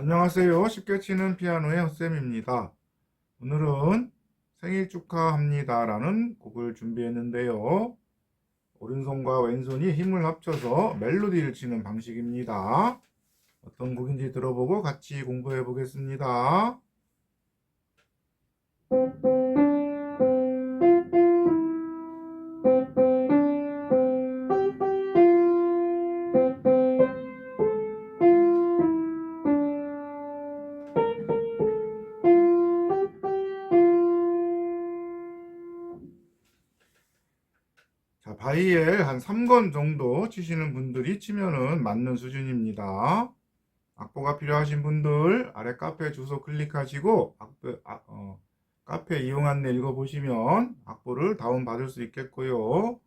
안녕하세요. 쉽게 치는 피아노의 헛쌤입니다. 오늘은 생일 축하합니다 라는 곡을 준비했는데요. 오른손과 왼손이 힘을 합쳐서 멜로디를 치는 방식입니다. 어떤 곡인지 들어보고 같이 공부해 보겠습니다. 자, 바이엘 한 3권 정도 치시는 분들이 치면은 맞는 수준입니다. 악보가 필요하신 분들 아래 카페 주소 클릭하시고 악보, 아, 어, 카페 이용 안내 읽어보시면 악보를 다운받을 수 있겠고요.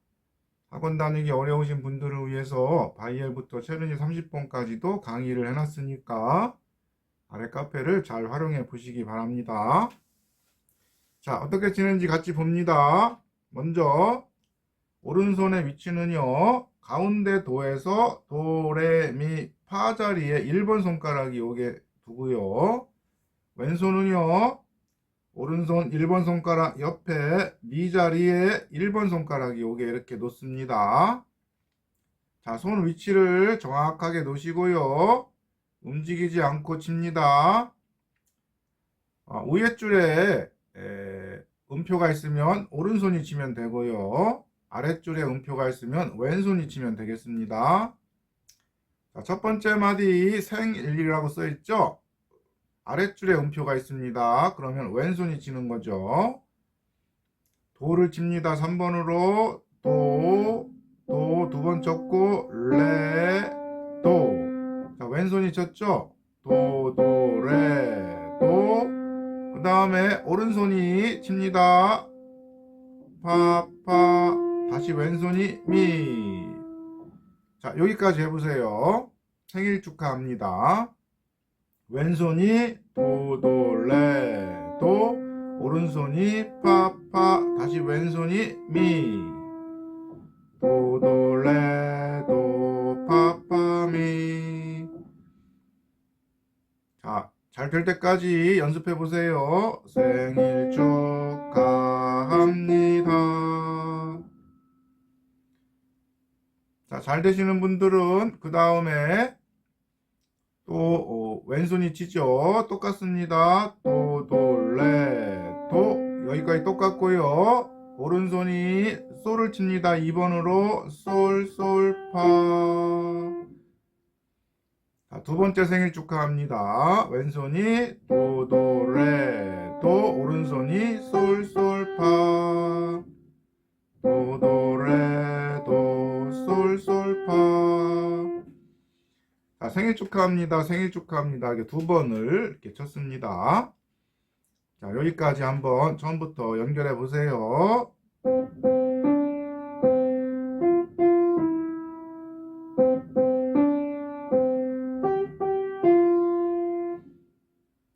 학원 다니기 어려우신 분들을 위해서 바이엘부터 체르니 30번까지도 강의를 해놨으니까 아래 카페를 잘 활용해 보시기 바랍니다. 자, 어떻게 치는지 같이 봅니다. 먼저 오른손의 위치는요, 가운데 도에서 도, 레, 미, 파 자리에 1번 손가락이 오게 두고요. 왼손은요, 오른손 1번 손가락 옆에 미 자리에 1번 손가락이 오게 이렇게 놓습니다. 자, 손 위치를 정확하게 놓으시고요. 움직이지 않고 칩니다. 아, 위에 줄에 에, 음표가 있으면 오른손이 치면 되고요. 아랫줄에 음표가 있으면 왼손이 치면 되겠습니다. 자, 첫 번째 마디 생일이라고 써 있죠? 아랫줄에 음표가 있습니다. 그러면 왼손이 치는 거죠. 도를 칩니다. 3번으로 도, 도 두 번 쳤고 레, 도. 자, 왼손이 쳤죠? 도, 도, 레, 도. 그 다음에 오른손이 칩니다. 파, 파. 다시 왼손이 미. 자, 여기까지 해보세요. 생일 축하합니다. 왼손이 도, 도, 레, 도. 오른손이 파, 파. 다시 왼손이 미. 도, 도, 레, 도, 파, 파, 미. 자, 잘 될 때까지 연습해 보세요. 생일 축하합니다. 자, 잘 되시는 분들은 그 다음에 또 어, 왼손이 치죠. 똑같습니다. 도, 도, 레, 도. 여기까지 똑같고요. 오른손이 솔을 칩니다. 2번으로 솔, 솔, 파. 자, 두 번째 생일 축하합니다. 왼손이 도, 도, 레, 도. 오른손이 솔, 솔, 파. 생일 축하합니다. 생일 축하합니다. 이렇게 두 번을 이렇게 쳤습니다. 자, 여기까지 한번 처음부터 연결해 보세요.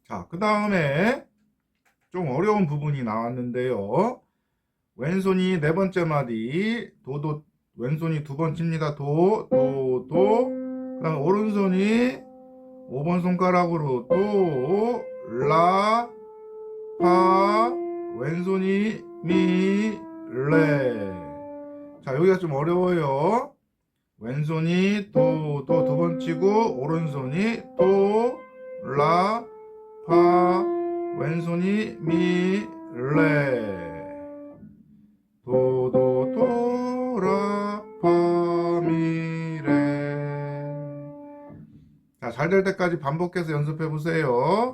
자, 그 다음에 좀 어려운 부분이 나왔는데요. 왼손이 네 번째 마디, 도 도, 왼손이 두 번 칩니다. 도, 도, 도. 그 다음 오른손이 5번 손가락으로 도, 라, 파, 왼손이 미, 레. 자, 여기가 좀 어려워요. 왼손이 도, 도 두 번 치고, 오른손이 도, 라, 파, 왼손이 미, 레. 도, 도, 도, 라, 잘 될 때까지 반복해서 연습해 보세요.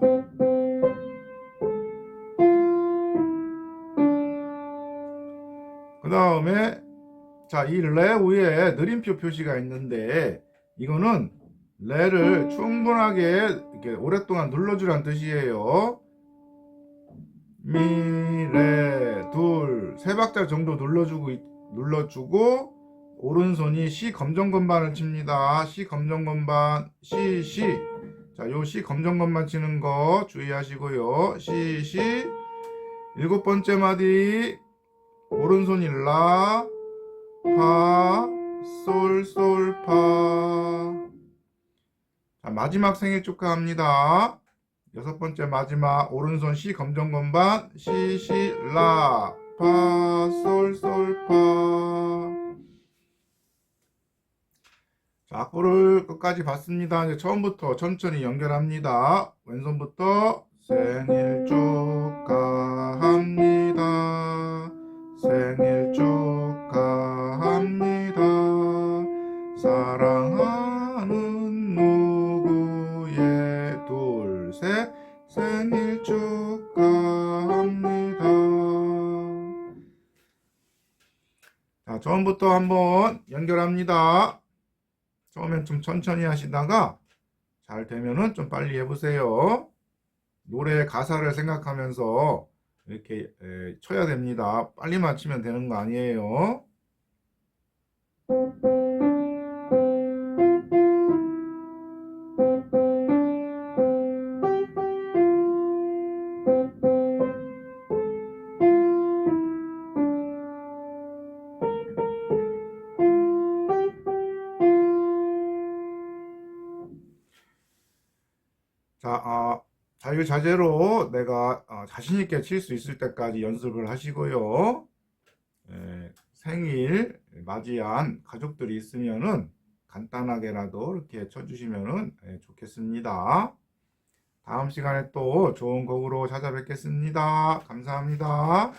그 다음에, 자, 이 레 위에 느림표 표시가 있는데, 이거는 레를 충분하게 이렇게 오랫동안 눌러주란 뜻이에요. 미, 레, 둘, 세 박자 정도 눌러주고, 있- 눌러주고, 오른손이 C 검정 건반을 칩니다. C 검정 건반, C, C. 자, 요 C 검정 건반 치는 거 주의하시고요. C, C. 일곱 번째 마디, 오른손이 라, 파, 솔, 솔, 파. 자, 마지막 생일 축하합니다. 여섯 번째 마지막 오른손 C 검정 건반 C C 라 파 솔 솔 파. 자, 악보를 끝까지 봤습니다. 이제 처음부터 천천히 연결합니다. 왼손부터 생일 축하합니다. 생일 축하합니다. 사랑하는 누구의 둘 셋 생일 축하합니다. 자, 처음부터 한번 연결합니다. 처음엔 좀 천천히 하시다가 잘 되면은 좀 빨리 해보세요. 노래 가사를 생각하면서 이렇게 에, 쳐야 됩니다. 빨리만 치면 되는 거 아니에요. 자, 아, 자유자재로 내가 어, 자신 있게 칠 수 있을 때까지 연습을 하시고요. 에, 생일 맞이한 가족들이 있으면은 간단하게라도 이렇게 쳐주시면은 예, 좋겠습니다. 다음 시간에 또 좋은 곡으로 찾아뵙겠습니다. 감사합니다.